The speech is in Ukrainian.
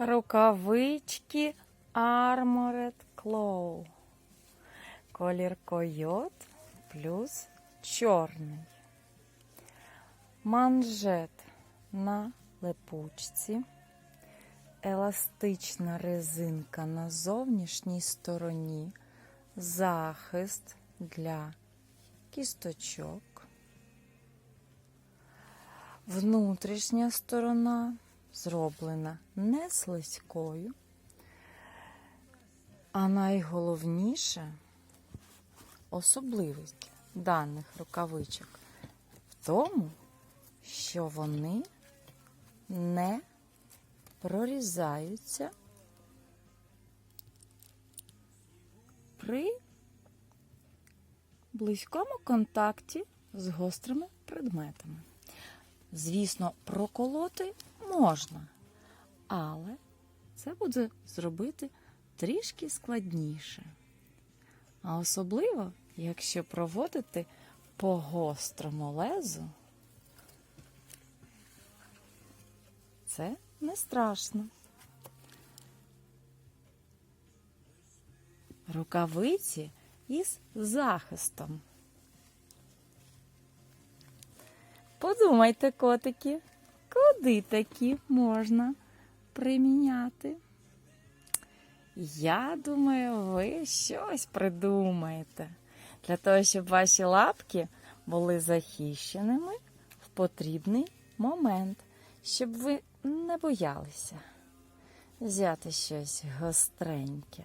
Рукавички Armored Claw. Колір койот плюс чорний. Манжет на липучці. Еластична резинка на зовнішній стороні. Захист для кісточок. Внутрішня сторона зроблена не слизькою, а найголовніше особливість даних рукавичок в тому, що вони не прорізаються при близькому контакті з гострими предметами. Звісно, проколоти можна, але це буде зробити трішки складніше. А особливо, якщо проводити по гострому лезу, це не страшно. Рукавиці із захистом. Подумайте, котики, куди такі можна приміняти? Я думаю, ви щось придумаєте для того, щоб ваші лапки були захищеними в потрібний момент, щоб ви не боялися взяти щось гостреньке.